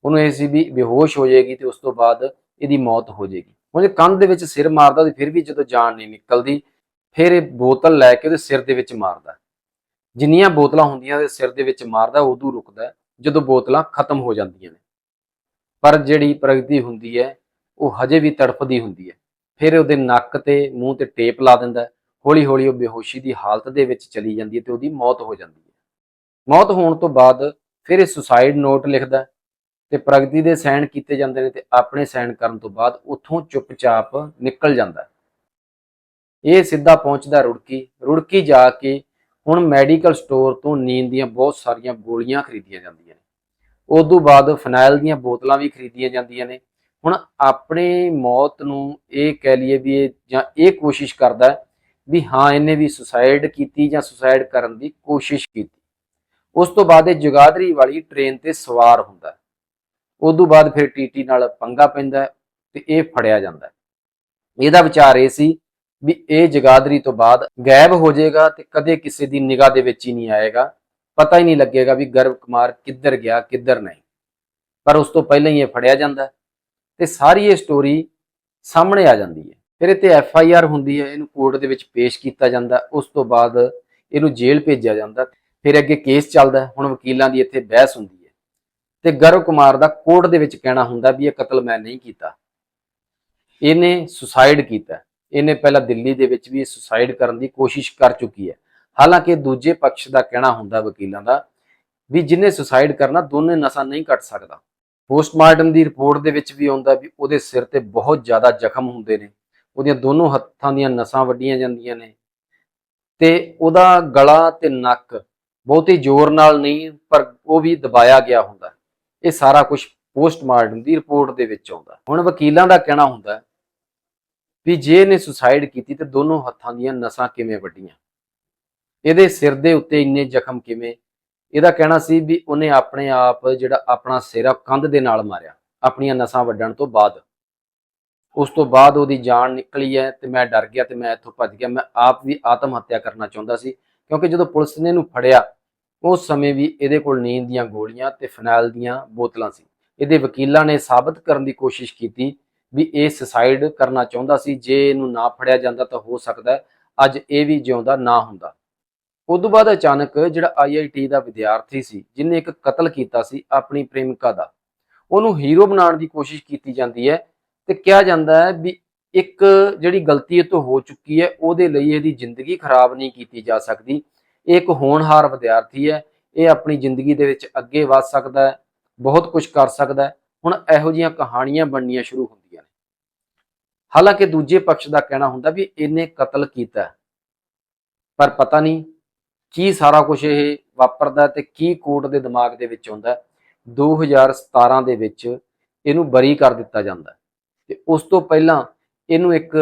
ਉਹਨੂੰ ਇਹ ਸੀ ਵੀ ਬੇਹੋਸ਼ ਹੋ ਜਾਏਗੀ ਤੇ ਉਸ ਤੋਂ ਬਾਅਦ ਇਹਦੀ ਮੌਤ ਹੋ ਜਾਏਗੀ। ਹੁਣ ਜੇ ਕੰਧ ਦੇ ਵਿੱਚ ਸਿਰ ਮਾਰਦਾ ਤੇ ਫਿਰ ਵੀ ਜਦੋਂ ਜਾਨ ਨਹੀਂ ਨਿਕਲਦੀ, ਫਿਰ ਇਹ ਬੋਤਲ ਲੈ ਕੇ ਉਹਦੇ ਸਿਰ ਦੇ ਵਿੱਚ ਮਾਰਦਾ ਜਿੰਨੀਆਂ ਬੋਤਲਾਂ ਹੁੰਦੀਆਂ ਉਹਦੇ ਸਿਰ ਦੇ ਵਿੱਚ ਮਾਰਦਾ, ਉਦੋਂ ਰੁਕਦਾ ਜਦੋਂ ਬੋਤਲਾਂ ਖਤਮ ਹੋ ਜਾਂਦੀਆਂ ਨੇ। ਪਰ ਜਿਹੜੀ ਪ੍ਰਗਤੀ ਹੁੰਦੀ ਹੈ, ਉਹ ਹਜੇ ਵੀ ਤੜਫਦੀ ਹੁੰਦੀ ਹੈ। ਫਿਰ ਉਹਦੇ ਨੱਕ ਤੇ ਮੂੰਹ ਤੇ ਟੇਪ ਲਾ ਦਿੰਦਾ ਹੌਲੀ ਹੌਲੀ ਉਹ ਬੇਹੋਸ਼ੀ ਦੀ ਹਾਲਤ ਦੇ ਵਿੱਚ ਚਲੀ ਜਾਂਦੀ ਹੈ ਤੇ ਉਹਦੀ ਮੌਤ ਹੋ ਜਾਂਦੀ ਹੈ। ਮੌਤ ਹੋਣ ਤੋਂ ਬਾਅਦ ਫਿਰ ਇਹ ਸੁਸਾਈਡ ਨੋਟ ਲਿਖਦਾ ਤੇ ਪ੍ਰਗਤੀ ਦੇ ਸਾਈਨ ਕੀਤੇ ਜਾਂਦੇ ਨੇ ਤੇ ਆਪਣੇ ਸਾਈਨ ਕਰਨ ਤੋਂ ਬਾਅਦ ਉੱਥੋਂ ਚੁੱਪਚਾਪ ਨਿਕਲ ਜਾਂਦਾ ਇਹ ਸਿੱਧਾ ਪਹੁੰਚਦਾ ਰੁੜਕੀ ਰੁੜਕੀ ਜਾ ਕੇ ਹੁਣ ਮੈਡੀਕਲ ਸਟੋਰ ਤੋਂ ਨੀਂਦ ਦੀਆਂ ਬਹੁਤ ਸਾਰੀਆਂ ਗੋਲੀਆਂ ਖਰੀਦੀਆਂ ਜਾਂਦੀਆਂ ਨੇ। ਉਸ ਤੋਂ ਬਾਅਦ ਫਨਾਈਲ ਦੀਆਂ ਬੋਤਲਾਂ ਵੀ ਖਰੀਦੀਆਂ ਜਾਂਦੀਆਂ ਨੇ। ਹੁਣ ਆਪਣੀ ਮੌਤ ਨੂੰ ਇਹ ਕਹਿ ਲਈਏ ਵੀ ਇਹ ਜਾਂ ਇਹ ਕੋਸ਼ਿਸ਼ ਕਰਦਾ ਵੀ ਹਾਂ, ਇਹਨੇ ਵੀ ਸੁਸਾਇਡ ਕੀਤੀ ਜਾਂ ਸੁਸਾਇਡ ਕਰਨ ਦੀ ਕੋਸ਼ਿਸ਼ ਕੀਤੀ। ਉਸ ਤੋਂ ਬਾਅਦ ਇਹ ਜਗਾਦਰੀ ਵਾਲੀ ਟ੍ਰੇਨ ਤੇ ਸਵਾਰ ਹੁੰਦਾ ਉਸ ਤੋਂ ਬਾਅਦ ਫਿਰ ਟੀਟੀ ਨਾਲ ਪੰਗਾ ਪੈਂਦਾ ਹੈ ਤੇ ਇਹ ਫੜਿਆ ਜਾਂਦਾ ਇਹਦਾ ਵਿਚਾਰ ਇਹ ਸੀ ਵੀ ਇਹ ਜਗਾਦਰੀ ਤੋਂ ਬਾਅਦ ਗਾਇਬ ਹੋ ਜਾਏਗਾ ਤੇ ਕਦੇ ਕਿਸੇ ਦੀ ਨਿਗਾਹ ਦੇ ਵਿੱਚ ਹੀ ਨਹੀਂ ਆਏਗਾ। ਪਤਾ ਹੀ ਨਹੀਂ ਲੱਗੇਗਾ ਵੀ ਗਰਭ ਕੁਮਾਰ ਕਿੱਧਰ ਗਿਆ, ਕਿੱਧਰ ਨਹੀਂ। ਪਰ ਉਸ ਤੋਂ ਪਹਿਲਾਂ ਹੀ ਇਹ ਫੜਿਆ ਜਾਂਦਾ ਹੈ ਤੇ ਸਾਰੀ ਇਹ ਸਟੋਰੀ ਸਾਹਮਣੇ ਆ ਜਾਂਦੀ ਹੈ। ਫਿਰ ਇਹ ਤੇ ਐਫ ਆਈ ਆਰ ਹੁੰਦੀ ਹੈ, ਇਹਨੂੰ ਕੋਰਟ ਦੇ ਵਿੱਚ ਪੇਸ਼ ਕੀਤਾ ਜਾਂਦਾ ਉਸ ਤੋਂ ਬਾਅਦ ਇਹਨੂੰ ਜੇਲ੍ਹ ਭੇਜਿਆ ਜਾਂਦਾ ਫਿਰ ਅੱਗੇ ਕੇਸ ਚੱਲਦਾ ਹੁਣ ਵਕੀਲਾਂ ਦੀ ਇੱਥੇ ਬਹਿਸ ਹੁੰਦੀ ਹੈ। ਤੇ ਗਰਵ ਕੁਮਾਰ ਦਾ ਕੋਰਟ ਦੇ ਵਿੱਚ ਕਹਿਣਾ ਹੁੰਦਾ ਵੀ ਇਹ ਕਤਲ ਮੈਂ ਨਹੀਂ ਕੀਤਾ। ਇਹਨੇ ਸੁਸਾਈਡ ਕੀਤਾ। ਇਹਨੇ ਪਹਿਲਾਂ ਦਿੱਲੀ ਦੇ ਵਿੱਚ ਵੀ ਸੁਸਾਈਡ ਕਰਨ ਦੀ ਕੋਸ਼ਿਸ਼ ਕਰ ਚੁੱਕੀ ਹੈ। ਹਾਲਾਂਕਿ ਦੂਜੇ ਪਕਸ਼ ਦਾ ਕਹਿਣਾ ਹੁੰਦਾ ਵਕੀਲਾਂ ਦਾ ਵੀ ਜਿਹਨੇ ਸੁਸਾਈਡ ਕਰਨਾ ਦੋਨੇ ਨਸ਼ਾ ਨਹੀਂ ਕੱਟ ਸਕਦਾ। ਪੋਸਟਮਾਰਟਮ ਦੀ ਰਿਪੋਰਟ ਦੇ ਵਿੱਚ ਵੀ ਆਉਂਦਾ ਵੀ ਉਹਦੇ ਸਿਰ ਤੇ ਬਹੁਤ ਜ਼ਿਆਦਾ ਜ਼ਖਮ ਹੁੰਦੇ ਨੇ। ਉਹਦੀਆਂ ਦੋਨੋਂ ਹੱਥਾਂ ਦੀਆਂ ਨਸਾਂ ਵੱਡੀਆਂ ਜਾਂਦੀਆਂ ਨੇ। ਤੇ ਉਹਦਾ ਗਲਾ ਤੇ ਨੱਕ ਬਹੁਤੀ ਜ਼ੋਰ ਨਾਲ ਨਹੀਂ, ਪਰ ਉਹ ਵੀ ਦਬਾਇਆ ਗਿਆ ਹੁੰਦਾ। ਇਹ ਸਾਰਾ ਕੁਝ ਪੋਸਟਮਾਰਟਮ ਦੀ ਰਿਪੋਰਟ ਦੇ ਵਿੱਚ ਆਉਂਦਾ। ਹੁਣ ਵਕੀਲਾਂ ਦਾ ਕਹਿਣਾ ਹੁੰਦਾ ਵੀ ਜੇ ਇਹਨੇ ਸੁਸਾਇਡ ਕੀਤੀ ਤੇ ਦੋਨੋਂ ਹੱਥਾਂ ਦੀਆਂ ਨਸਾਂ ਕਿਵੇਂ ਵੱਡੀਆਂ ਇਹਦੇ ਸਿਰ ਦੇ ਉੱਤੇ ਇੰਨੇ ਜ਼ਖਮ ਕਿਵੇਂ? ਇਹਦਾ ਕਹਿਣਾ ਸੀ ਵੀ ਉਹਨੇ ਆਪਣੇ ਆਪ ਜਿਹੜਾ ਆਪਣਾ ਸਿਰ ਆ ਕੰਧ ਦੇ ਨਾਲ ਮਾਰਿਆ, ਆਪਣੀਆਂ ਨਸਾਂ ਵੱਢਣ ਤੋਂ ਬਾਅਦ। ਉਸ ਤੋਂ ਬਾਅਦ ਉਹਦੀ ਜਾਨ ਨਿਕਲੀ ਹੈ ਤੇ ਮੈਂ ਡਰ ਗਿਆ ਤੇ ਮੈਂ ਇੱਥੋਂ ਭੱਜ ਗਿਆ। ਮੈਂ ਆਪ ਵੀ ਆਤਮ ਹੱਤਿਆ ਕਰਨਾ ਚਾਹੁੰਦਾ ਸੀ ਕਿਉਂਕਿ ਜਦੋਂ ਪੁਲਿਸ ਨੇ ਇਹਨੂੰ ਫੜਿਆ ਉਸ ਸਮੇਂ ਵੀ ਇਹਦੇ ਕੋਲ ਨੀਂਦ ਦੀਆਂ ਗੋਲੀਆਂ ਤੇ ਫਨੈਲ ਦੀਆਂ ਬੋਤਲਾਂ ਸੀ। ਇਹਦੇ ਵਕੀਲਾਂ ਨੇ ਸਾਬਤ ਕਰਨ ਦੀ ਕੋਸ਼ਿਸ਼ ਕੀਤੀ ਵੀ ਇਹ ਸੁਸਾਈਡ ਕਰਨਾ ਚਾਹੁੰਦਾ ਸੀ। ਜੇ ਇਹਨੂੰ ਨਾ ਫੜਿਆ ਜਾਂਦਾ ਤਾਂ ਹੋ ਸਕਦਾ ਅੱਜ ਇਹ ਵੀ ਜਿਉਂਦਾ ਨਾ ਹੁੰਦਾ। ਉਦੋਂ ਬਾਅਦ ਅਚਾਨਕ ਜਿਹੜਾ ਆਈਆਈਟੀ ਦਾ ਵਿਦਿਆਰਥੀ ਸੀ ਜਿਨੇ ਇੱਕ ਕਤਲ ਕੀਤਾ ਸੀ ਆਪਣੀ ਪ੍ਰੇਮਿਕਾ ਦਾ, ਉਹਨੂੰ ਹੀਰੋ ਬਣਾਉਣ ਦੀ ਕੋਸ਼ਿਸ਼ ਕੀਤੀ ਜਾਂਦੀ ਹੈ ਤੇ ਕਿਹਾ ਜਾਂਦਾ ਹੈ ਵੀ ਇੱਕ ਜਿਹੜੀ ਗਲਤੀ ਇਹ ਤੋਂ ਹੋ ਚੁੱਕੀ ਹੈ, ਉਹਦੇ ਲਈ ਇਹਦੀ ਜ਼ਿੰਦਗੀ ਖਰਾਬ ਨਹੀਂ ਕੀਤੀ ਜਾ ਸਕਦੀ। ਇਹ ਇੱਕ ਹੋਣਹਾਰ ਵਿਦਿਆਰਥੀ ਹੈ, ਇਹ ਆਪਣੀ ਜ਼ਿੰਦਗੀ ਦੇ ਵਿੱਚ ਅੱਗੇ ਵਧ ਸਕਦਾ ਹੈ, ਬਹੁਤ ਕੁਝ ਕਰ ਸਕਦਾ ਹੈ। ਹੁਣ ਇਹੋ ਜਿਹੀਆਂ ਕਹਾਣੀਆਂ ਬਣਨੀਆਂ ਸ਼ੁਰੂ ਹੁੰਦੀਆਂ ਨੇ। ਹਾਲਾਂਕਿ ਦੂਜੇ ਪਕਸ਼ ਦਾ ਕਹਿਣਾ ਹੁੰਦਾ ਵੀ ਇਹਨੇ ਕਤਲ ਕੀਤਾ ਪਰ ਪਤਾ ਨਹੀਂ ਕੀ ਸਾਰਾ ਕੁਝ ਇਹ ਵਾਪਰਦਾ ਤੇ ਕੀ ਕੋਰਟ ਦੇ ਦਿਮਾਗ ਦੇ ਵਿੱਚ ਆਉਂਦਾ ਹੈ। 2017 ਦੇ ਵਿੱਚ ਇਹਨੂੰ ਬਰੀ ਕਰ ਦਿੱਤਾ ਜਾਂਦਾ ਹੈ। ਤੇ ਉਸ ਤੋਂ ਪਹਿਲਾਂ ਇਹਨੂੰ ਇੱਕ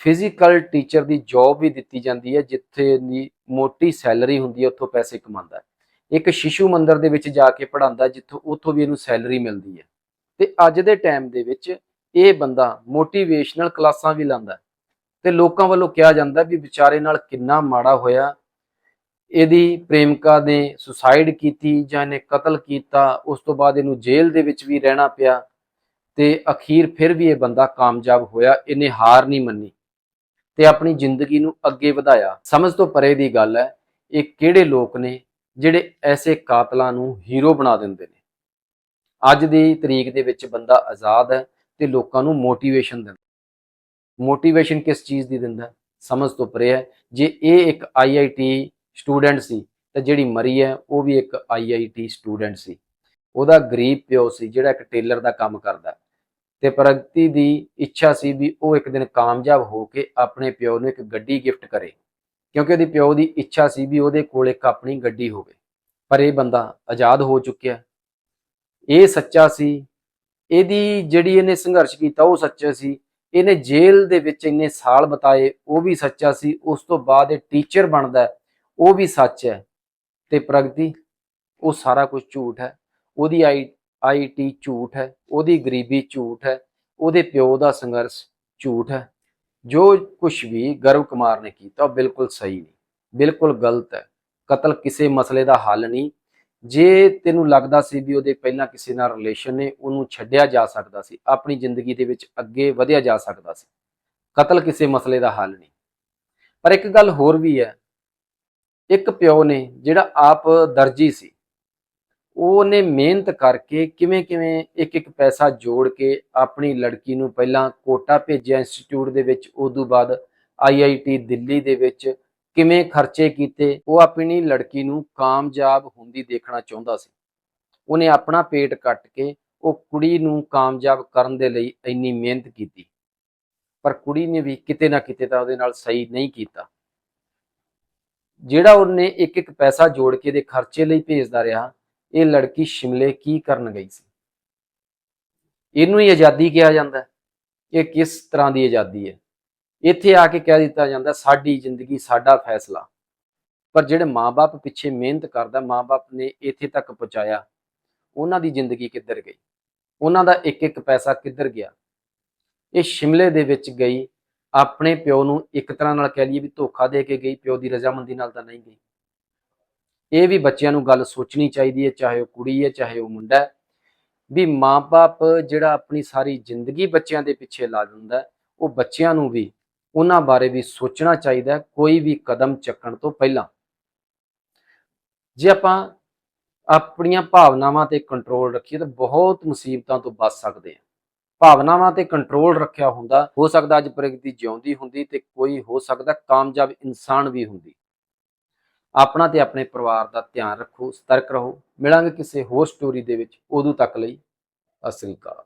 ਫਿਜ਼ੀਕਲ ਟੀਚਰ ਦੀ ਜੌਬ ਵੀ ਦਿੱਤੀ ਜਾਂਦੀ ਹੈ, ਜਿੱਥੇ ਦੀ ਮੋਟੀ ਸੈਲਰੀ ਹੁੰਦੀ ਹੈ, ਉੱਥੋਂ ਪੈਸੇ ਕਮਾਉਂਦਾ ਇੱਕ ਸ਼ਿਸ਼ੂ ਮੰਦਿਰ ਦੇ ਵਿੱਚ ਜਾ ਕੇ ਪੜਾਉਂਦਾ ਜਿੱਥੋਂ, ਉੱਥੋਂ ਵੀ ਇਹਨੂੰ ਸੈਲਰੀ ਮਿਲਦੀ ਹੈ। ਤੇ ਅੱਜ ਦੇ ਟਾਈਮ ਦੇ ਵਿੱਚ ਇਹ ਬੰਦਾ ਮੋਟੀਵੇਸ਼ਨਲ ਕਲਾਸਾਂ ਵੀ ਲਾਉਂਦਾ ਹੈ। ਤੇ ਲੋਕਾਂ ਵੱਲੋਂ ਕਿਹਾ ਜਾਂਦਾ ਵੀ ਵਿਚਾਰੇ ਨਾਲ ਕਿੰਨਾ ਮਾੜਾ ਹੋਇਆ। ਇਹਦੀ ਪ੍ਰੇਮਿਕਾ ਨੇ ਸੁਸਾਈਡ ਕੀਤੀ ਜਾਂ ਇਹਨੇ ਕਤਲ ਕੀਤਾ, ਉਸ ਤੋਂ ਬਾਅਦ ਇਹਨੂੰ ਜੇਲ੍ਹ ਦੇ ਵਿੱਚ ਵੀ ਰਹਿਣਾ ਪਿਆ। ਤੇ ਅਖੀਰ ਫਿਰ ਵੀ ਇਹ ਬੰਦਾ ਕਾਮਯਾਬ ਹੋਇਆ, ਇਹਨੇ ਹਾਰ ਨਹੀਂ ਮੰਨੀ। ਤੇ ਆਪਣੀ ਜ਼ਿੰਦਗੀ ਨੂੰ ਅੱਗੇ ਵਧਾਇਆ। ਸਮਝ ਤੋਂ ਪਰੇ ਦੀ ਗੱਲ ਹੈ, ਇਹ ਕਿਹੜੇ ਲੋਕ ਨੇ ਜਿਹੜੇ ਐਸੇ ਕਾਤਲਾਂ ਨੂੰ ਹੀਰੋ ਬਣਾ ਦਿੰਦੇ ਨੇ? ਅੱਜ ਦੀ ਤਰੀਕ ਦੇ ਵਿੱਚ ਬੰਦਾ ਆਜ਼ਾਦ ਹੈ ਤੇ ਲੋਕਾਂ ਨੂੰ ਮੋਟੀਵੇਸ਼ਨ ਦਿੰਦਾ। ਮੋਟੀਵੇਸ਼ਨ ਕਿਸ ਚੀਜ਼ ਦੀ ਦਿੰਦਾ? ਸਮਝ ਤੋਂ ਪਰੇ ਹੈ। ਜੇ ਇਹ ਇੱਕ ਆਈਆਈਟੀ ਸਟੂਡੈਂਟ ਸੀ, ਤਾਂ ਜਿਹੜੀ ਮਰੀ ਹੈ, ਉਹ ਵੀ ਇੱਕ ਆਈਆਈਟੀ ਸਟੂਡੈਂਟ ਸੀ। ਉਹਦਾ ਗਰੀਬ ਪਿਓ ਸੀ, ਜਿਹੜਾ ਇੱਕ ਟੇਲਰ ਦਾ ਕੰਮ ਕਰਦਾ। ਤੇ ਪ੍ਰਗਤੀ ਦੀ ਇੱਛਾ ਸੀ ਵੀ ਉਹ ਇੱਕ ਦਿਨ ਕਾਮਯਾਬ ਹੋ ਕੇ ਆਪਣੇ ਪਿਓ ਨੂੰ ਇੱਕ ਗੱਡੀ ਗਿਫਟ ਕਰੇ, ਕਿਉਂਕਿ ਉਹਦੀ ਪਿਓ ਦੀ ਇੱਛਾ ਸੀ ਵੀ ਉਹਦੇ ਕੋਲ ਇੱਕ ਆਪਣੀ ਗੱਡੀ ਹੋਵੇ। ਪਰ ਇਹ ਬੰਦਾ ਆਜ਼ਾਦ ਹੋ ਚੁੱਕਿਆ। ਇਹ ਸੱਚਾ ਸੀ। ਇਹਦੀ ਜਿਹੜੀ ਇਹਨੇ ਸੰਘਰਸ਼ ਕੀਤਾ, ਉਹ ਸੱਚਾ ਸੀ। ਇਹਨੇ ਜੇਲ੍ਹ ਦੇ ਵਿੱਚ ਇੰਨੇ ਸਾਲ ਬਿਤਾਏ, ਉਹ ਵੀ ਸੱਚਾ ਸੀ। ਉਸ ਤੋਂ ਬਾਅਦ ਇਹ ਟੀਚਰ ਬਣਦਾ ਉਹ ਵੀ ਸੱਚ ਹੈ। ਤੇ ਪ੍ਰਗਤੀ, ਉਹ ਸਾਰਾ ਕੁਝ ਝੂਠ ਹੈ। ਉਹਦੀ ਆਈ ਆਈਟੀ ਝੂਠ ਹੈ, ਉਹਦੀ ਗਰੀਬੀ ਝੂਠ ਹੈ, ਉਹਦੇ ਪਿਓ ਦਾ ਸੰਘਰਸ਼ ਝੂਠ ਹੈ। ਜੋ ਕੁਝ ਵੀ ਗਰਵ ਕੁਮਾਰ ਨੇ ਕੀਤਾ ਉਹ ਬਿਲਕੁਲ ਸਹੀ ਨਹੀਂ, ਬਿਲਕੁਲ ਗਲਤ ਹੈ। ਕਤਲ ਕਿਸੇ ਮਸਲੇ ਦਾ ਹੱਲ ਨਹੀਂ। ਜੇ ਤੈਨੂੰ ਲੱਗਦਾ ਸੀ ਵੀ ਉਹਦੇ ਪਹਿਲਾਂ ਕਿਸੇ ਨਾਲ ਰਿਲੇਸ਼ਨ ਨੇ, ਉਹਨੂੰ ਛੱਡਿਆ ਜਾ ਸਕਦਾ ਸੀ, ਆਪਣੀ ਜ਼ਿੰਦਗੀ ਦੇ ਵਿੱਚ ਅੱਗੇ ਵਧਿਆ ਜਾ ਸਕਦਾ ਸੀ, ਕਤਲ ਕਿਸੇ ਮਸਲੇ ਦਾ ਹੱਲ ਨਹੀਂ। ਪਰ ਇੱਕ ਗੱਲ ਹੋਰ ਵੀ ਹੈ, ਇੱਕ ਪਿਓ ਨੇ ਜਿਹੜਾ ਆਪ ਦਰਜੀ ਸੀ ਉਹਨੇ ਮਿਹਨਤ ਕਰਕੇ ਕਿਵੇਂ ਕਿਵੇਂ ਇੱਕ ਇੱਕ ਪੈਸਾ ਜੋੜ ਕੇ ਆਪਣੀ ਲੜਕੀ ਨੂੰ ਪਹਿਲਾਂ ਕੋਟਾ ਭੇਜਿਆ ਇੰਸਟੀਚਿਊਟ ਦੇ ਵਿੱਚ ਉਸ ਤੋਂ ਬਾਅਦ ਆਈਆਈਟੀ ਦਿੱਲੀ ਦੇ ਵਿੱਚ ਕਿਵੇਂ ਖਰਚੇ ਕੀਤੇ, ਉਹ ਆਪਣੀ ਲੜਕੀ ਨੂੰ ਕਾਮਯਾਬ ਹੁੰਦੀ ਦੇਖਣਾ ਚਾਹੁੰਦਾ ਸੀ। ਉਹਨੇ ਆਪਣਾ ਪੇਟ ਕੱਟ ਕੇ ਉਹ ਕੁੜੀ ਨੂੰ ਕਾਮਯਾਬ ਕਰਨ ਦੇ ਲਈ ਇੰਨੀ ਮਿਹਨਤ ਕੀਤੀ। ਪਰ ਕੁੜੀ ਨੇ ਵੀ ਕਿਤੇ ਨਾ ਕਿਤੇ ਤਾਂ ਉਹਦੇ ਨਾਲ ਸਹੀ ਨਹੀਂ ਕੀਤਾ। ਜਿਹੜਾ ਉਹਨੇ ਇੱਕ ਇੱਕ ਪੈਸਾ ਜੋੜ ਕੇ ਦੇ ਖਰਚੇ ਲਈ ਭੇਜਦਾ ਰਿਹਾ ਇਹ ਲੜਕੀ ਸ਼ਿਮਲੇ ਕੀ ਕਰਨ ਗਈ ਸੀ? ਇਹਨੂੰ ਹੀ ਆਜ਼ਾਦੀ ਕਿਹਾ ਜਾਂਦਾ ਹੈ। ਇਹ ਕਿਸ ਤਰ੍ਹਾਂ ਦੀ ਆਜ਼ਾਦੀ ਹੈ? ਇੱਥੇ ਆ ਕੇ ਕਹਿ ਦਿੱਤਾ ਜਾਂਦਾ, ਸਾਡੀ ਜ਼ਿੰਦਗੀ, ਸਾਡਾ ਫੈਸਲਾ। ਪਰ ਜਿਹੜੇ ਮਾਪੇ ਪਿੱਛੇ ਮਿਹਨਤ ਕਰਦਾ ਮਾਪੇ ਨੇ ਇੱਥੇ ਤੱਕ ਪਹੁੰਚਾਇਆ, ਉਹਨਾਂ ਦੀ ਜ਼ਿੰਦਗੀ ਕਿੱਧਰ ਗਈ? ਉਹਨਾਂ ਦਾ ਇੱਕ ਇੱਕ ਪੈਸਾ ਕਿੱਧਰ ਗਿਆ? ਇਹ ਸ਼ਿਮਲੇ ਦੇ ਵਿੱਚ ਗਈ, ਆਪਣੇ ਪਿਓ ਨੂੰ ਇੱਕ ਤਰ੍ਹਾਂ ਨਾਲ ਕਹਿ ਲਈਏ ਵੀ ਧੋਖਾ ਦੇ ਕੇ ਗਈ, ਪਿਓ ਦੀ ਰਜ਼ਾਮੰਦੀ ਨਾਲ ਤਾਂ ਨਹੀਂ ਗਈ। ਇਹ ਵੀ ਬੱਚਿਆਂ ਨੂੰ ਗੱਲ ਸੋਚਣੀ ਚਾਹੀਦੀ ਹੈ, ਚਾਹੇ ਉਹ ਕੁੜੀ ਹੈ, ਚਾਹੇ ਉਹ ਮੁੰਡਾ ਹੈ, ਵੀ ਮਾਪੇ ਜਿਹੜਾ ਆਪਣੀ ਸਾਰੀ ਜ਼ਿੰਦਗੀ ਬੱਚਿਆਂ ਦੇ ਪਿੱਛੇ ਲਾ ਦਿੰਦਾ ਉਹ ਬੱਚਿਆਂ ਨੂੰ ਵੀ ਉਹਨਾਂ ਬਾਰੇ ਵੀ ਸੋਚਣਾ ਚਾਹੀਦਾ ਕੋਈ ਵੀ ਕਦਮ ਚੱਕਣ ਤੋਂ ਪਹਿਲਾਂ। ਜੇ ਆਪਾਂ ਆਪਣੀਆਂ ਭਾਵਨਾਵਾਂ ਤੇ ਕੰਟਰੋਲ ਰੱਖੀਏ ਤਾਂ ਬਹੁਤ ਮੁਸੀਬਤਾਂ ਤੋਂ ਬਚ ਸਕਦੇ ਹਾਂ। ਭਾਵਨਾਵਾਂ ਤੇ ਕੰਟਰੋਲ ਰੱਖਿਆ ਹੁੰਦਾ, ਹੋ ਸਕਦਾ ਅੱਜ ਪ੍ਰਗਤੀ ਜਿਉਂਦੀ ਹੁੰਦੀ ਤੇ ਕੋਈ ਹੋ ਸਕਦਾ ਕਾਮਯਾਬ ਇਨਸਾਨ ਵੀ ਹੁੰਦੀ। ਆਪਣਾ ਤੇ ਆਪਣੇ ਪਰਿਵਾਰ ਦਾ ਧਿਆਨ ਰੱਖੋ, ਸਤਰਕ ਰਹੋ। ਮਿਲਾਂਗੇ ਕਿਸੇ ਹੋਰ ਸਟੋਰੀ ਦੇ ਵਿੱਚ। ਉਦੋਂ ਤੱਕ ਲਈ, ਸਤਿ ਸ੍ਰੀ ਅਕਾਲ।